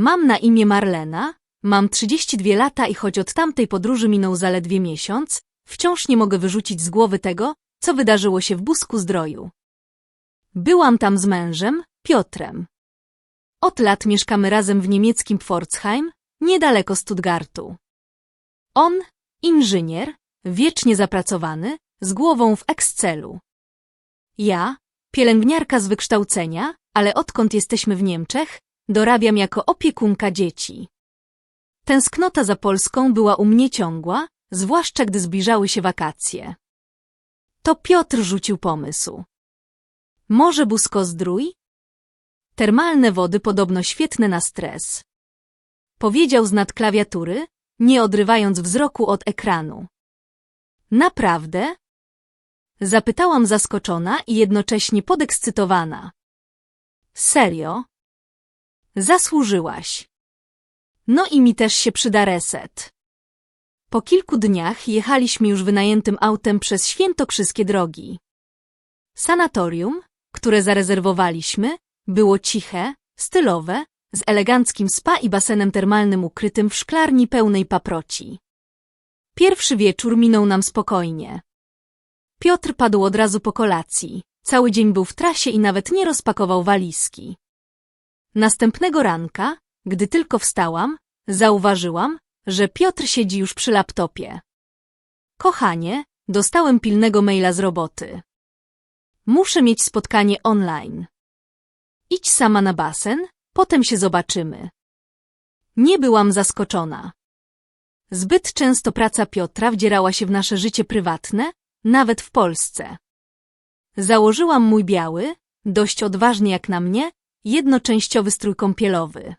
Mam na imię Marlena, mam 32 lata i choć od tamtej podróży minął zaledwie miesiąc, wciąż nie mogę wyrzucić z głowy tego, co wydarzyło się w Busku Zdroju. Byłam tam z mężem, Piotrem. Od lat mieszkamy razem w niemieckim Pforzheim, niedaleko Stuttgartu. On, inżynier, wiecznie zapracowany, z głową w Excelu. Ja, pielęgniarka z wykształcenia, ale odkąd jesteśmy w Niemczech, dorabiam jako opiekunka dzieci. Tęsknota za Polską była u mnie ciągła, zwłaszcza gdy zbliżały się wakacje. To Piotr rzucił pomysł. Może Busko-Zdrój? Termalne wody podobno świetne na stres. Powiedział z nad klawiatury, nie odrywając wzroku od ekranu. Naprawdę? Zapytałam zaskoczona i jednocześnie podekscytowana. Serio? Zasłużyłaś. No i mi też się przyda reset. Po kilku dniach jechaliśmy już wynajętym autem przez świętokrzyskie drogi. Sanatorium, które zarezerwowaliśmy, było ciche, stylowe, z eleganckim spa i basenem termalnym ukrytym w szklarni pełnej paproci. Pierwszy wieczór minął nam spokojnie. Piotr padł od razu po kolacji. Cały dzień był w trasie i nawet nie rozpakował walizki. Następnego ranka, gdy tylko wstałam, zauważyłam, że Piotr siedzi już przy laptopie. Kochanie, dostałem pilnego maila z roboty. Muszę mieć spotkanie online. Idź sama na basen, potem się zobaczymy. Nie byłam zaskoczona. Zbyt często praca Piotra wdzierała się w nasze życie prywatne, nawet w Polsce. Założyłam mój biały, dość odważny jak na mnie, jednoczęściowy strój kąpielowy.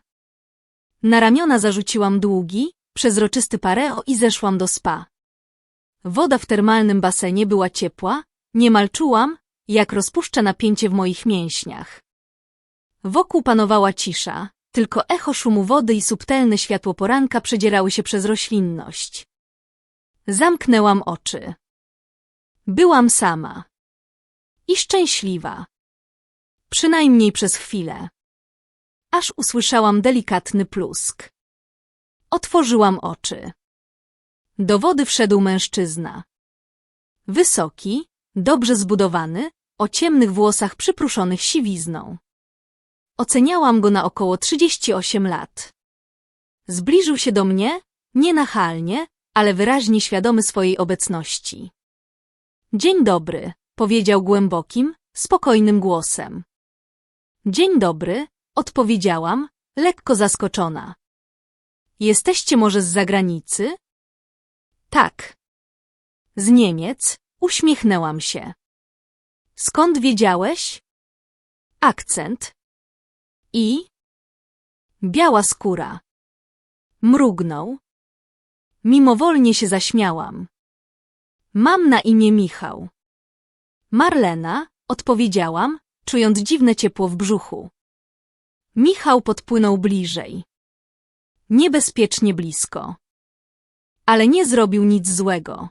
Na ramiona zarzuciłam długi, przezroczysty pareo i zeszłam do spa. Woda w termalnym basenie była ciepła, niemal czułam, jak rozpuszcza napięcie w moich mięśniach. Wokół panowała cisza, tylko echo szumu wody i subtelne światło poranka przedzierały się przez roślinność. Zamknęłam oczy. Byłam sama. I szczęśliwa. Przynajmniej przez chwilę. Aż usłyszałam delikatny plusk. Otworzyłam oczy. Do wody wszedł mężczyzna. Wysoki, dobrze zbudowany, o ciemnych włosach przypruszonych siwizną. Oceniałam go na około 38 lat. Zbliżył się do mnie, nie nachalnie, ale wyraźnie świadomy swojej obecności. Dzień dobry, powiedział głębokim, spokojnym głosem. Dzień dobry, odpowiedziałam, lekko zaskoczona. Jesteście może z zagranicy? Tak. Z Niemiec, uśmiechnęłam się. Skąd wiedziałeś? Akcent. I? Biała skóra. Mrugnął. Mimowolnie się zaśmiałam. Mam na imię Michał. Marlena, odpowiedziałam, czując dziwne ciepło w brzuchu. Michał podpłynął bliżej. Niebezpiecznie blisko. Ale nie zrobił nic złego.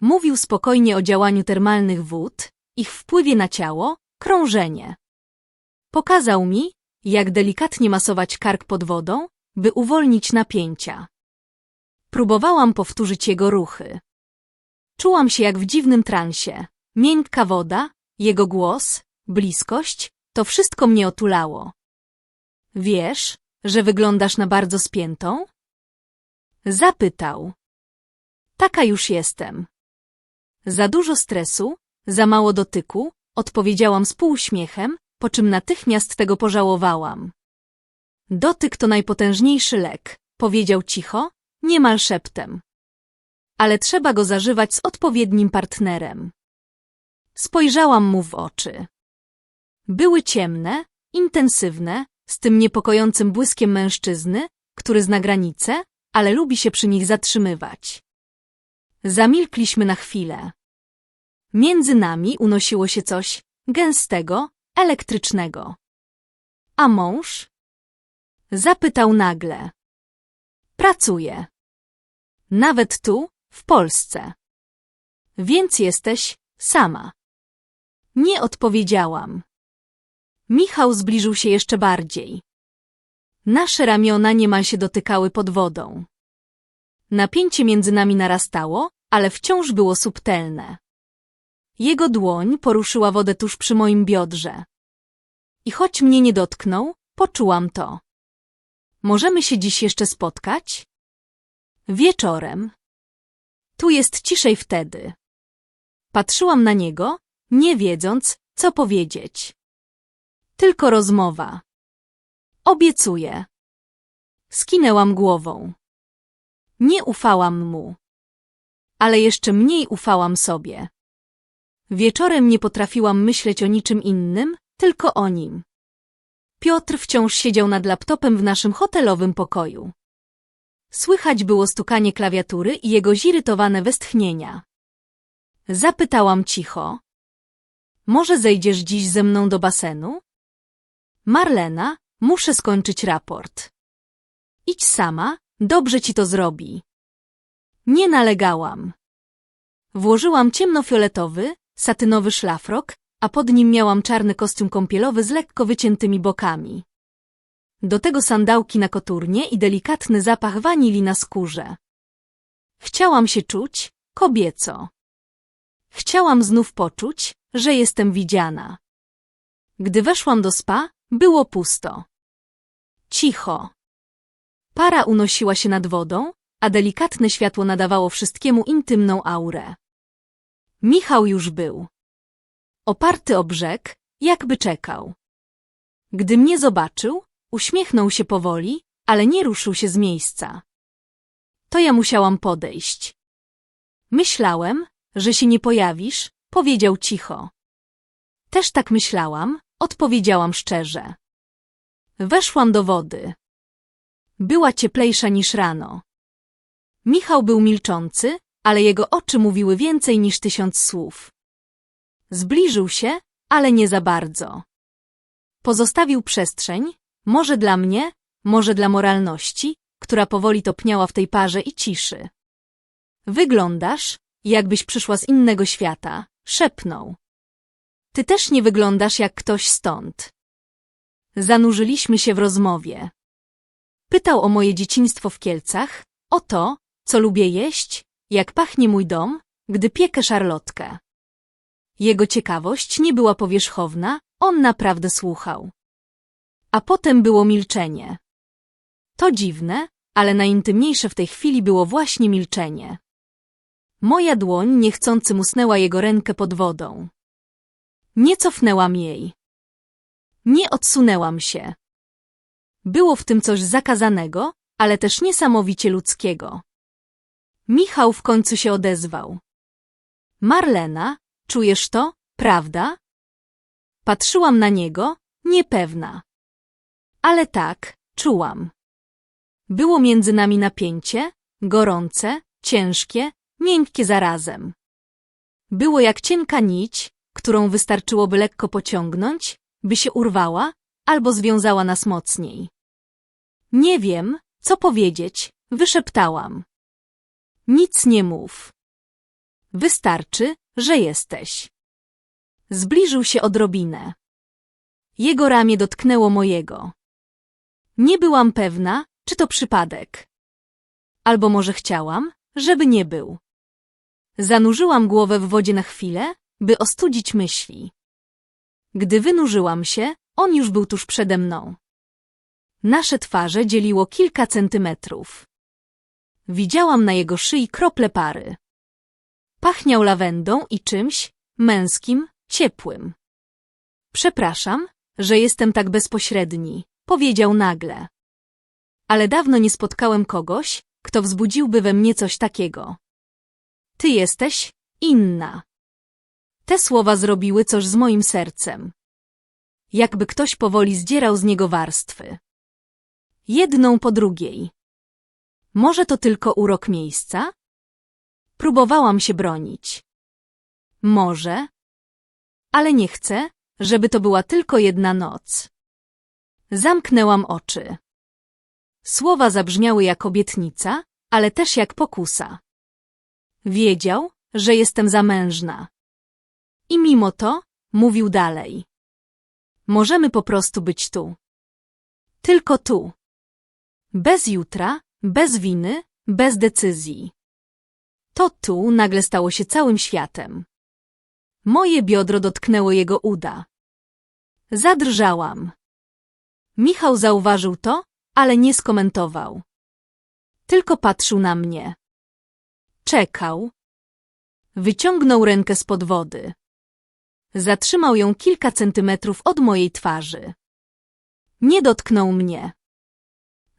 Mówił spokojnie o działaniu termalnych wód, ich wpływie na ciało, krążenie. Pokazał mi, jak delikatnie masować kark pod wodą, by uwolnić napięcia. Próbowałam powtórzyć jego ruchy. Czułam się jak w dziwnym transie. Miękka woda, jego głos, bliskość, to wszystko mnie otulało. Wiesz, że wyglądasz na bardzo spiętą? Zapytał. Taka już jestem. Za dużo stresu, za mało dotyku, odpowiedziałam z półuśmiechem, po czym natychmiast tego pożałowałam. Dotyk to najpotężniejszy lek, powiedział cicho, niemal szeptem. Ale trzeba go zażywać z odpowiednim partnerem. Spojrzałam mu w oczy. Były ciemne, intensywne, z tym niepokojącym błyskiem mężczyzny, który zna granice, ale lubi się przy nich zatrzymywać. Zamilkliśmy na chwilę. Między nami unosiło się coś gęstego, elektrycznego. A mąż? Zapytał nagle. Pracuje. Nawet tu, w Polsce. Więc jesteś sama. Nie odpowiedziałam. Michał zbliżył się jeszcze bardziej. Nasze ramiona niemal się dotykały pod wodą. Napięcie między nami narastało, ale wciąż było subtelne. Jego dłoń poruszyła wodę tuż przy moim biodrze. I choć mnie nie dotknął, poczułam to. Możemy się dziś jeszcze spotkać? Wieczorem. Tu jest ciszej wtedy. Patrzyłam na niego, nie wiedząc, co powiedzieć. Tylko rozmowa. Obiecuję. Skinęłam głową. Nie ufałam mu. Ale jeszcze mniej ufałam sobie. Wieczorem nie potrafiłam myśleć o niczym innym, tylko o nim. Piotr wciąż siedział nad laptopem w naszym hotelowym pokoju. Słychać było stukanie klawiatury i jego zirytowane westchnienia. Zapytałam cicho. Może zejdziesz dziś ze mną do basenu? Marlena, muszę skończyć raport. Idź sama, dobrze ci to zrobi. Nie nalegałam. Włożyłam ciemnofioletowy, satynowy szlafrok, a pod nim miałam czarny kostium kąpielowy z lekko wyciętymi bokami. Do tego sandałki na koturnie i delikatny zapach wanili na skórze. Chciałam się czuć kobieco. Chciałam znów poczuć, że jestem widziana. Gdy weszłam do spa, było pusto. Cicho. Para unosiła się nad wodą, a delikatne światło nadawało wszystkiemu intymną aurę. Michał już był. Oparty o brzeg, jakby czekał. Gdy mnie zobaczył, uśmiechnął się powoli, ale nie ruszył się z miejsca. To ja musiałam podejść. Myślałem, że się nie pojawisz, powiedział cicho. Też tak myślałam, odpowiedziałam szczerze. Weszłam do wody. Była cieplejsza niż rano. Michał był milczący, ale jego oczy mówiły więcej niż tysiąc słów. Zbliżył się, ale nie za bardzo. Pozostawił przestrzeń, może dla mnie, może dla moralności, która powoli topniała w tej parze i ciszy. Wyglądasz, jakbyś przyszła z innego świata, szepnął. Ty też nie wyglądasz jak ktoś stąd. Zanurzyliśmy się w rozmowie. Pytał o moje dzieciństwo w Kielcach, o to, co lubię jeść, jak pachnie mój dom, gdy piekę szarlotkę. Jego ciekawość nie była powierzchowna, on naprawdę słuchał. A potem było milczenie. To dziwne, ale najintymniejsze w tej chwili było właśnie milczenie. Moja dłoń niechcący musnęła jego rękę pod wodą. Nie cofnęłam jej. Nie odsunęłam się. Było w tym coś zakazanego, ale też niesamowicie ludzkiego. Michał w końcu się odezwał. Marlena, czujesz to, prawda? Patrzyłam na niego, niepewna. Ale tak, czułam. Było między nami napięcie, gorące, ciężkie, miękkie zarazem. Było jak cienka nić, którą wystarczyłoby lekko pociągnąć, by się urwała albo związała nas mocniej. Nie wiem, co powiedzieć, wyszeptałam. Nic nie mów. Wystarczy, że jesteś. Zbliżył się odrobinę. Jego ramię dotknęło mojego. Nie byłam pewna, czy to przypadek. Albo może chciałam, żeby nie był. Zanurzyłam głowę w wodzie na chwilę, by ostudzić myśli. Gdy wynurzyłam się, on już był tuż przede mną. Nasze twarze dzieliło kilka centymetrów. Widziałam na jego szyi krople pary. Pachniał lawendą i czymś męskim, ciepłym. Przepraszam, że jestem tak bezpośredni, powiedział nagle. Ale dawno nie spotkałem kogoś, kto wzbudziłby we mnie coś takiego. Ty jesteś inna. Te słowa zrobiły coś z moim sercem. Jakby ktoś powoli zdzierał z niego warstwy. Jedną po drugiej. Może to tylko urok miejsca? Próbowałam się bronić. Może. Ale nie chcę, żeby to była tylko jedna noc. Zamknęłam oczy. Słowa zabrzmiały jak obietnica, ale też jak pokusa. Wiedział, że jestem zamężna. I mimo to, mówił dalej. Możemy po prostu być tu. Tylko tu. Bez jutra, bez winy, bez decyzji. To tu nagle stało się całym światem. Moje biodro dotknęło jego uda. Zadrżałam. Michał zauważył to, ale nie skomentował. Tylko patrzył na mnie. Czekał. Wyciągnął rękę spod wody. Zatrzymał ją kilka centymetrów od mojej twarzy. Nie dotknął mnie.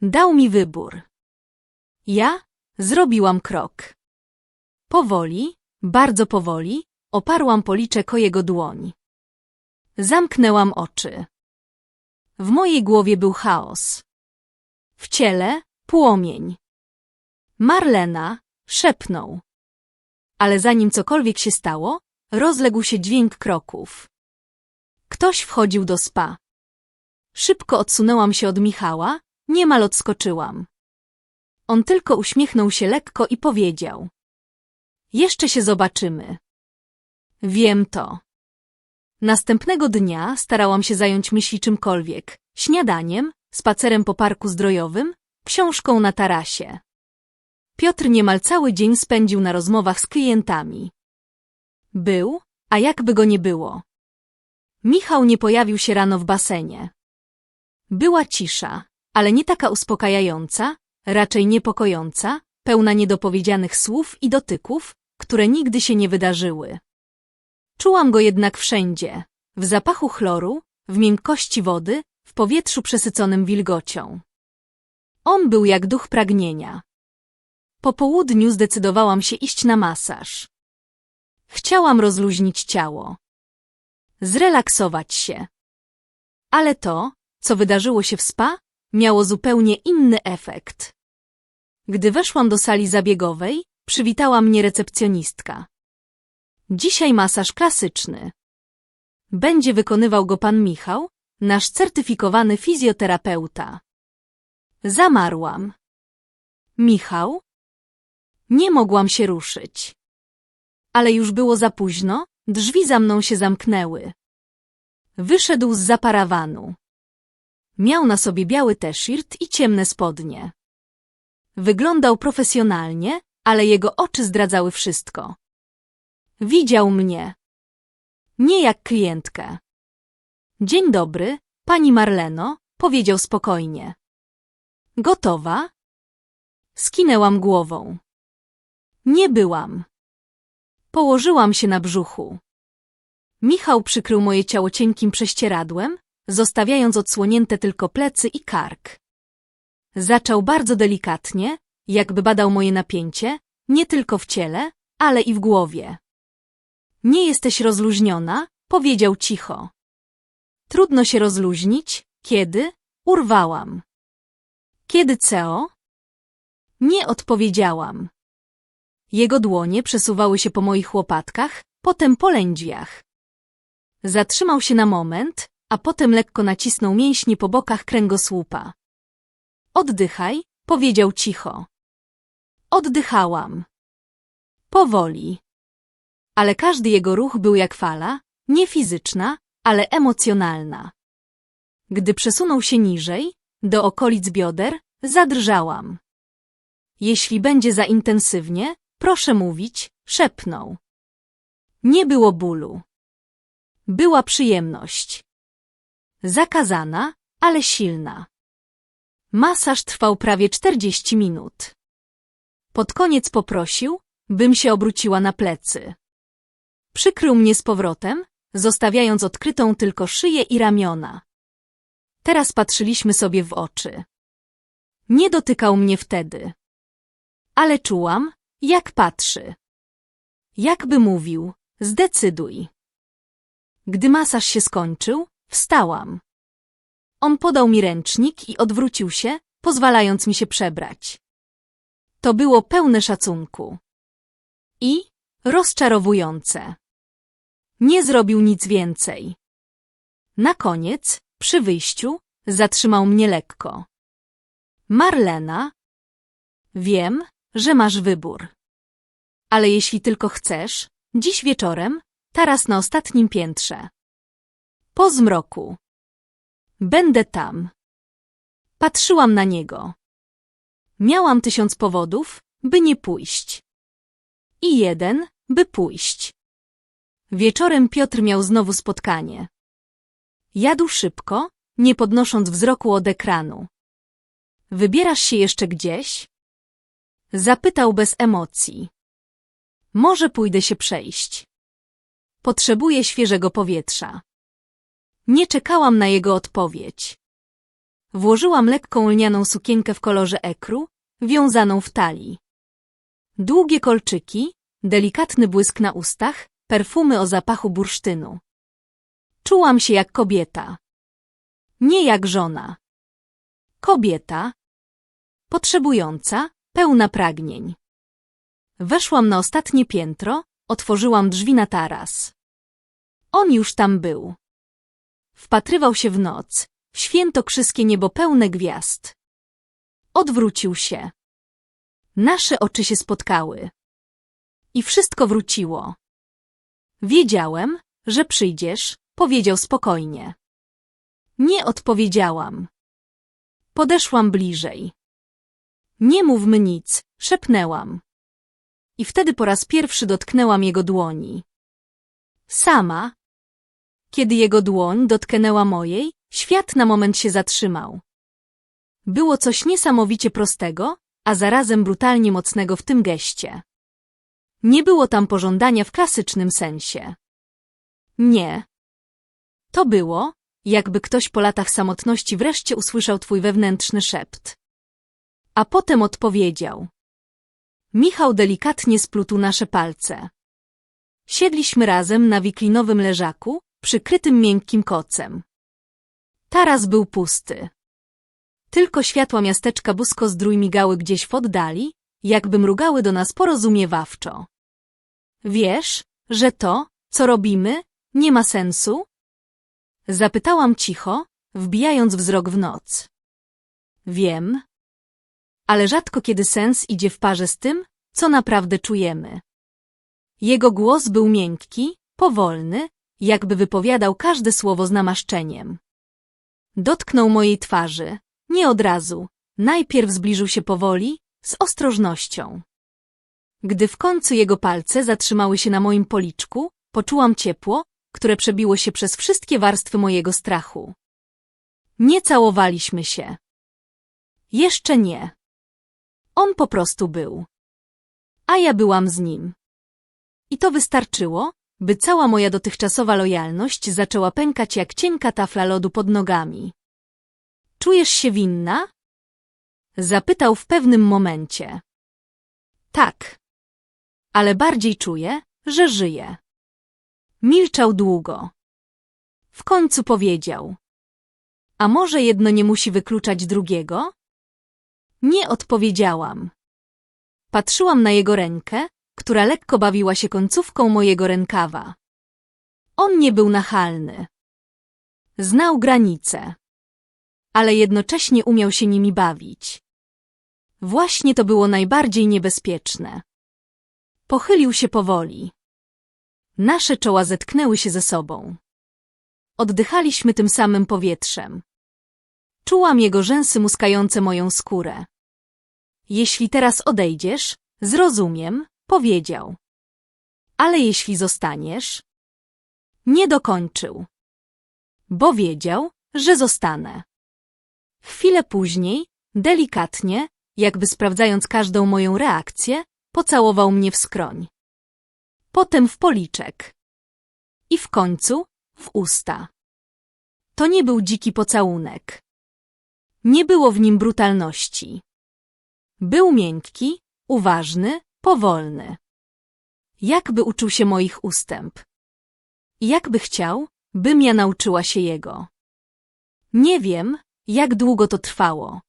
Dał mi wybór. Ja zrobiłam krok. Powoli, bardzo powoli, oparłam policzek o jego dłoń. Zamknęłam oczy. W mojej głowie był chaos. W ciele płomień. Marlena szepnął. Ale zanim cokolwiek się stało, rozległ się dźwięk kroków. Ktoś wchodził do spa. Szybko odsunęłam się od Michała, niemal odskoczyłam. On tylko uśmiechnął się lekko i powiedział. Jeszcze się zobaczymy. Wiem to. Następnego dnia starałam się zająć myśli czymkolwiek. Śniadaniem, spacerem po parku zdrojowym, książką na tarasie. Piotr niemal cały dzień spędził na rozmowach z klientami. Był, a jakby go nie było. Michał nie pojawił się rano w basenie. Była cisza, ale nie taka uspokajająca, raczej niepokojąca, pełna niedopowiedzianych słów i dotyków, które nigdy się nie wydarzyły. Czułam go jednak wszędzie, w zapachu chloru, w miękkości wody, w powietrzu przesyconym wilgocią. On był jak duch pragnienia. Po południu zdecydowałam się iść na masaż. Chciałam rozluźnić ciało. Zrelaksować się. Ale to, co wydarzyło się w spa, miało zupełnie inny efekt. Gdy weszłam do sali zabiegowej, przywitała mnie recepcjonistka. Dzisiaj masaż klasyczny. Będzie wykonywał go pan Michał, nasz certyfikowany fizjoterapeuta. Zamarłam. Michał? Nie mogłam się ruszyć. Ale już było za późno, drzwi za mną się zamknęły. Wyszedł z zaparawanu. Miał na sobie biały t-shirt i ciemne spodnie. Wyglądał profesjonalnie, ale jego oczy zdradzały wszystko. Widział mnie. Nie jak klientkę. Dzień dobry, pani Marleno, powiedział spokojnie. Gotowa? Skinęłam głową. Nie byłam. Położyłam się na brzuchu. Michał przykrył moje ciało cienkim prześcieradłem, zostawiając odsłonięte tylko plecy i kark. Zaczął bardzo delikatnie, jakby badał moje napięcie, nie tylko w ciele, ale i w głowie. Nie jesteś rozluźniona, powiedział cicho. Trudno się rozluźnić, kiedy? Urwałam. Kiedy co? Nie odpowiedziałam. Jego dłonie przesuwały się po moich łopatkach, potem po lędźwiach. Zatrzymał się na moment, a potem lekko nacisnął mięśnie po bokach kręgosłupa. Oddychaj, powiedział cicho. Oddychałam. Powoli. Ale każdy jego ruch był jak fala, nie fizyczna, ale emocjonalna. Gdy przesunął się niżej, do okolic bioder, zadrżałam. Jeśli będzie za intensywnie, proszę mówić, szepnął. Nie było bólu. Była przyjemność. Zakazana, ale silna. Masaż trwał prawie 40 minut. Pod koniec poprosił, bym się obróciła na plecy. Przykrył mnie z powrotem, zostawiając odkrytą tylko szyję i ramiona. Teraz patrzyliśmy sobie w oczy. Nie dotykał mnie wtedy. Ale czułam, jak patrzy. Jakby mówił, zdecyduj. Gdy masaż się skończył, wstałam. On podał mi ręcznik i odwrócił się, pozwalając mi się przebrać. To było pełne szacunku. I rozczarowujące. Nie zrobił nic więcej. Na koniec, przy wyjściu, zatrzymał mnie lekko. Marlena, wiem, że masz wybór. Ale jeśli tylko chcesz, dziś wieczorem, taras na ostatnim piętrze. Po zmroku. Będę tam. Patrzyłam na niego. Miałam tysiąc powodów, by nie pójść. I jeden, by pójść. Wieczorem Piotr miał znowu spotkanie. Jadł szybko, nie podnosząc wzroku od ekranu. Wybierasz się jeszcze gdzieś? Zapytał bez emocji. Może pójdę się przejść. Potrzebuję świeżego powietrza. Nie czekałam na jego odpowiedź. Włożyłam lekką lnianą sukienkę w kolorze ekru, wiązaną w talii. Długie kolczyki, delikatny błysk na ustach, perfumy o zapachu bursztynu. Czułam się jak kobieta. Nie jak żona. Kobieta. Potrzebująca, pełna pragnień. Weszłam na ostatnie piętro, otworzyłam drzwi na taras. On już tam był. Wpatrywał się w noc, w świętokrzyskie niebo pełne gwiazd. Odwrócił się. Nasze oczy się spotkały. I wszystko wróciło. Wiedziałem, że przyjdziesz, powiedział spokojnie. Nie odpowiedziałam. Podeszłam bliżej. Nie mówmy nic, szepnęłam. I wtedy po raz pierwszy dotknęłam jego dłoni. Sama. Kiedy jego dłoń dotknęła mojej, świat na moment się zatrzymał. Było coś niesamowicie prostego, a zarazem brutalnie mocnego w tym geście. Nie było tam pożądania w klasycznym sensie. Nie. To było, jakby ktoś po latach samotności wreszcie usłyszał twój wewnętrzny szept. A potem odpowiedział. Michał delikatnie splótł nasze palce. Siedliśmy razem na wiklinowym leżaku, przykrytym miękkim kocem. Taras był pusty. Tylko światła miasteczka Busko zdrój migały gdzieś w oddali, jakby mrugały do nas porozumiewawczo. Wiesz, że to, co robimy, nie ma sensu? Zapytałam cicho, wbijając wzrok w noc. Wiem. Ale rzadko kiedy sens idzie w parze z tym, co naprawdę czujemy. Jego głos był miękki, powolny, jakby wypowiadał każde słowo z namaszczeniem. Dotknął mojej twarzy, nie od razu, najpierw zbliżył się powoli, z ostrożnością. Gdy w końcu jego palce zatrzymały się na moim policzku, poczułam ciepło, które przebiło się przez wszystkie warstwy mojego strachu. Nie całowaliśmy się. Jeszcze nie. On po prostu był. A ja byłam z nim. I to wystarczyło, by cała moja dotychczasowa lojalność zaczęła pękać jak cienka tafla lodu pod nogami. Czujesz się winna? Zapytał w pewnym momencie. Tak. Ale bardziej czuję, że żyję. Milczał długo. W końcu powiedział. A może jedno nie musi wykluczać drugiego? Nie odpowiedziałam. Patrzyłam na jego rękę, która lekko bawiła się końcówką mojego rękawa. On nie był nachalny. Znał granice. Ale jednocześnie umiał się nimi bawić. Właśnie to było najbardziej niebezpieczne. Pochylił się powoli. Nasze czoła zetknęły się ze sobą. Oddychaliśmy tym samym powietrzem. Czułam jego rzęsy muskające moją skórę. Jeśli teraz odejdziesz, zrozumiem, powiedział. Ale jeśli zostaniesz? Nie dokończył. Bo wiedział, że zostanę. Chwilę później, delikatnie, jakby sprawdzając każdą moją reakcję, pocałował mnie w skroń. Potem w policzek. I w końcu w usta. To nie był dziki pocałunek. Nie było w nim brutalności. Był miękki, uważny, powolny. Jakby uczył się moich ustęp. Jakby chciał, bym ja nauczyła się jego. Nie wiem, jak długo to trwało.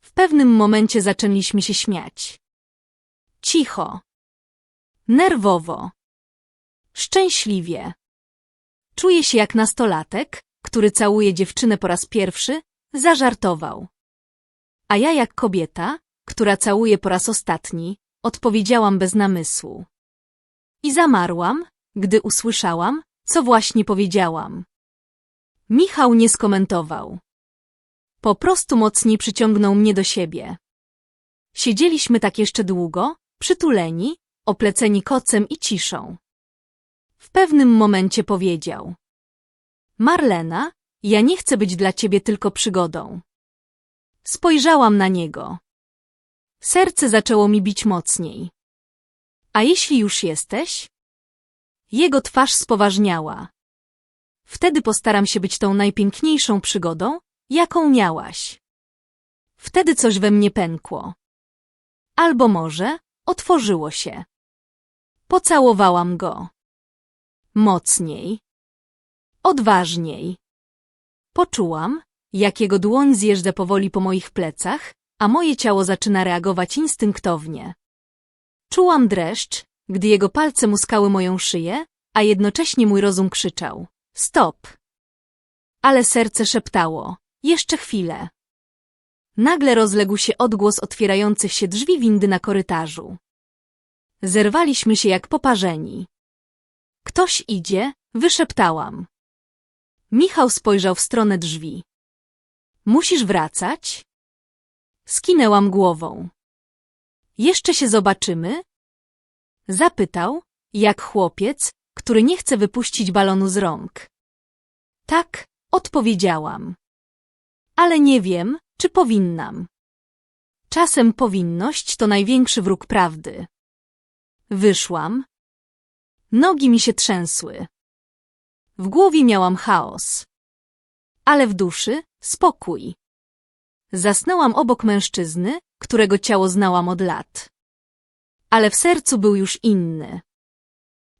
W pewnym momencie zaczęliśmy się śmiać. Cicho. Nerwowo. Szczęśliwie. Czuję się jak nastolatek, który całuje dziewczynę po raz pierwszy, zażartował. A ja jak kobieta, która całuje po raz ostatni, odpowiedziałam bez namysłu. I zamarłam, gdy usłyszałam, co właśnie powiedziałam. Michał nie skomentował. Po prostu mocniej przyciągnął mnie do siebie. Siedzieliśmy tak jeszcze długo, przytuleni, opleceni kocem i ciszą. W pewnym momencie powiedział. Marlena, ja nie chcę być dla ciebie tylko przygodą. Spojrzałam na niego. Serce zaczęło mi bić mocniej. A jeśli już jesteś? Jego twarz spoważniała. Wtedy postaram się być tą najpiękniejszą przygodą, jaką miałaś. Wtedy coś we mnie pękło. Albo może otworzyło się. Pocałowałam go. Mocniej. Odważniej. Poczułam, jak jego dłoń zjeżdża powoli po moich plecach, a moje ciało zaczyna reagować instynktownie. Czułam dreszcz, gdy jego palce muskały moją szyję, a jednocześnie mój rozum krzyczał. Stop! Ale serce szeptało. Jeszcze chwilę. Nagle rozległ się odgłos otwierających się drzwi windy na korytarzu. Zerwaliśmy się jak poparzeni. Ktoś idzie, wyszeptałam. Michał spojrzał w stronę drzwi. Musisz wracać? Skinęłam głową. Jeszcze się zobaczymy? Zapytał, jak chłopiec, który nie chce wypuścić balonu z rąk. Tak, odpowiedziałam. Ale nie wiem, czy powinnam. Czasem powinność to największy wróg prawdy. Wyszłam. Nogi mi się trzęsły. W głowie miałam chaos. Ale w duszy spokój. Zasnęłam obok mężczyzny, którego ciało znałam od lat. Ale w sercu był już inny.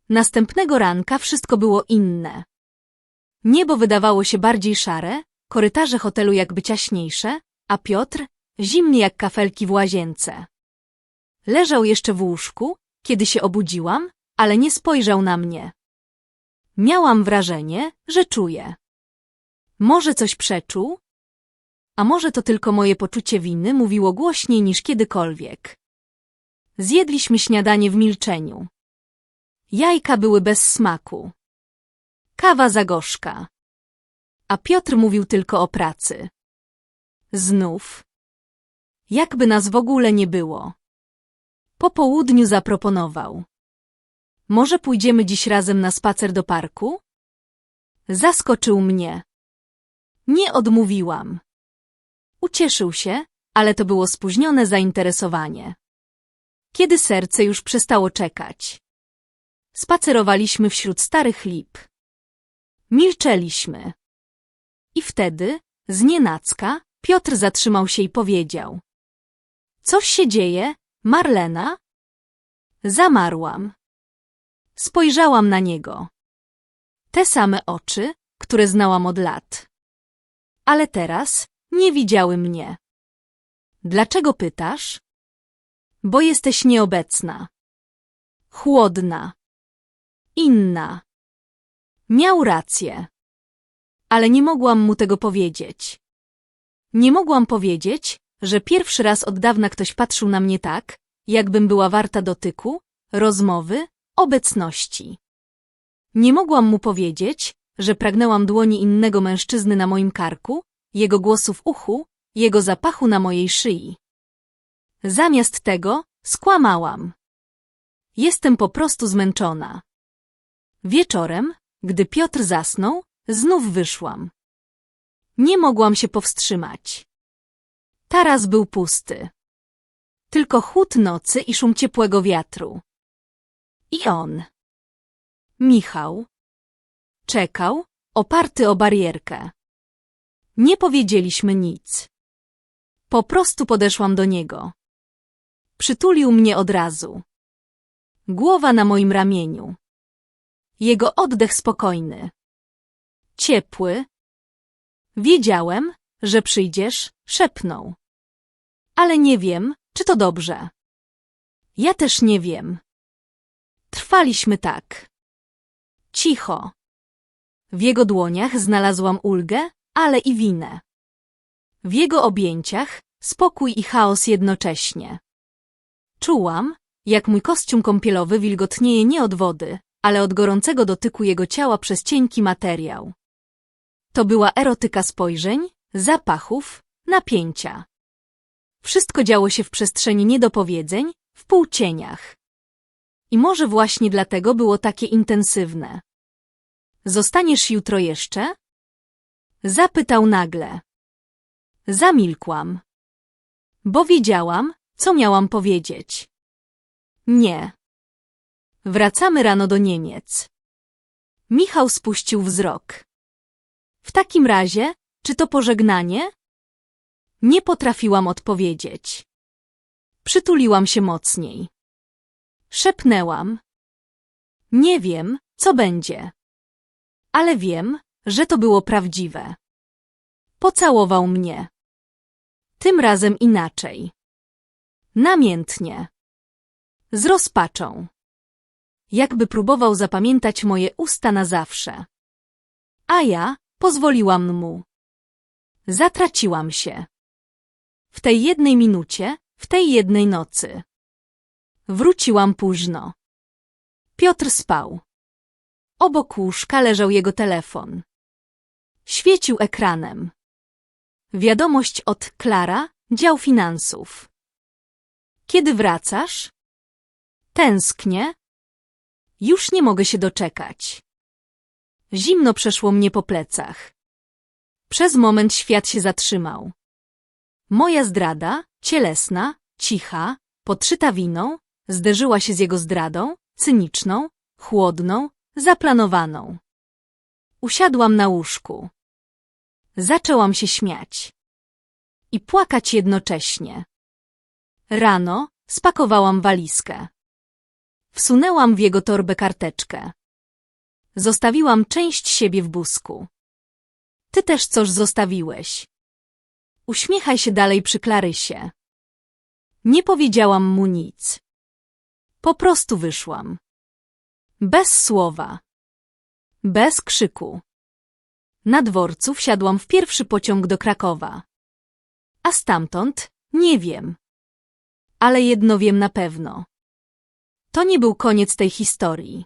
Następnego ranka wszystko było inne. Niebo wydawało się bardziej szare, korytarze hotelu jakby ciaśniejsze, a Piotr zimny jak kafelki w łazience. Leżał jeszcze w łóżku, kiedy się obudziłam, ale nie spojrzał na mnie. Miałam wrażenie, że czuje. Może coś przeczuł? A może to tylko moje poczucie winy mówiło głośniej niż kiedykolwiek. Zjedliśmy śniadanie w milczeniu. Jajka były bez smaku. Kawa za gorzka. A Piotr mówił tylko o pracy. Znów. Jakby nas w ogóle nie było. Po południu zaproponował. Może pójdziemy dziś razem na spacer do parku? Zaskoczył mnie. Nie odmówiłam. Ucieszył się, ale to było spóźnione zainteresowanie. Kiedy serce już przestało czekać. Spacerowaliśmy wśród starych lip. Milczeliśmy. I wtedy, znienacka, Piotr zatrzymał się i powiedział. Coś się dzieje, Marlena? Zamarłam. Spojrzałam na niego. Te same oczy, które znałam od lat. Ale teraz nie widziały mnie. Dlaczego pytasz? Bo jesteś nieobecna. Chłodna. Inna. Miał rację. Ale nie mogłam mu tego powiedzieć. Nie mogłam powiedzieć, że pierwszy raz od dawna ktoś patrzył na mnie tak, jakbym była warta dotyku, rozmowy, obecności. Nie mogłam mu powiedzieć, że pragnęłam dłoni innego mężczyzny na moim karku, jego głosu w uchu, jego zapachu na mojej szyi. Zamiast tego skłamałam. Jestem po prostu zmęczona. Wieczorem, gdy Piotr zasnął, znów wyszłam. Nie mogłam się powstrzymać. Taras był pusty. Tylko chłód nocy i szum ciepłego wiatru. I on. Michał. Czekał, oparty o barierkę. Nie powiedzieliśmy nic. Po prostu podeszłam do niego. Przytulił mnie od razu. Głowa na moim ramieniu. Jego oddech spokojny. Ciepły. Wiedziałem, że przyjdziesz, szepnął. Ale nie wiem, czy to dobrze. Ja też nie wiem. Trwaliśmy tak. Cicho. W jego dłoniach znalazłam ulgę, ale i winę. W jego objęciach spokój i chaos jednocześnie. Czułam, jak mój kostium kąpielowy wilgotnieje nie od wody, ale od gorącego dotyku jego ciała przez cienki materiał. To była erotyka spojrzeń, zapachów, napięcia. Wszystko działo się w przestrzeni niedopowiedzeń, w półcieniach. I może właśnie dlatego było takie intensywne. Zostaniesz jutro jeszcze? Zapytał nagle. Zamilkłam. Bo wiedziałam, co miałam powiedzieć. Nie. Wracamy rano do Niemiec. Michał spuścił wzrok. W takim razie, czy to pożegnanie? Nie potrafiłam odpowiedzieć. Przytuliłam się mocniej. Szepnęłam. Nie wiem, co będzie. Ale wiem, że to było prawdziwe. Pocałował mnie. Tym razem inaczej. Namiętnie. Z rozpaczą. Jakby próbował zapamiętać moje usta na zawsze. A ja pozwoliłam mu. Zatraciłam się. W tej jednej minucie, w tej jednej nocy. Wróciłam późno. Piotr spał. Obok łóżka leżał jego telefon. Świecił ekranem. Wiadomość od Klara, dział finansów. Kiedy wracasz? Tęsknię. Już nie mogę się doczekać. Zimno przeszło mnie po plecach. Przez moment świat się zatrzymał. Moja zdrada, cielesna, cicha, podszyta winą, zderzyła się z jego zdradą, cyniczną, chłodną, zaplanowaną. Usiadłam na łóżku. Zaczęłam się śmiać. I płakać jednocześnie. Rano spakowałam walizkę. Wsunęłam w jego torbę karteczkę. Zostawiłam część siebie w busku. Ty też coś zostawiłeś. Uśmiechaj się dalej przy Klarysie. Nie powiedziałam mu nic. Po prostu wyszłam. Bez słowa. Bez krzyku. Na dworcu wsiadłam w pierwszy pociąg do Krakowa. A stamtąd nie wiem. Ale jedno wiem na pewno. To nie był koniec tej historii.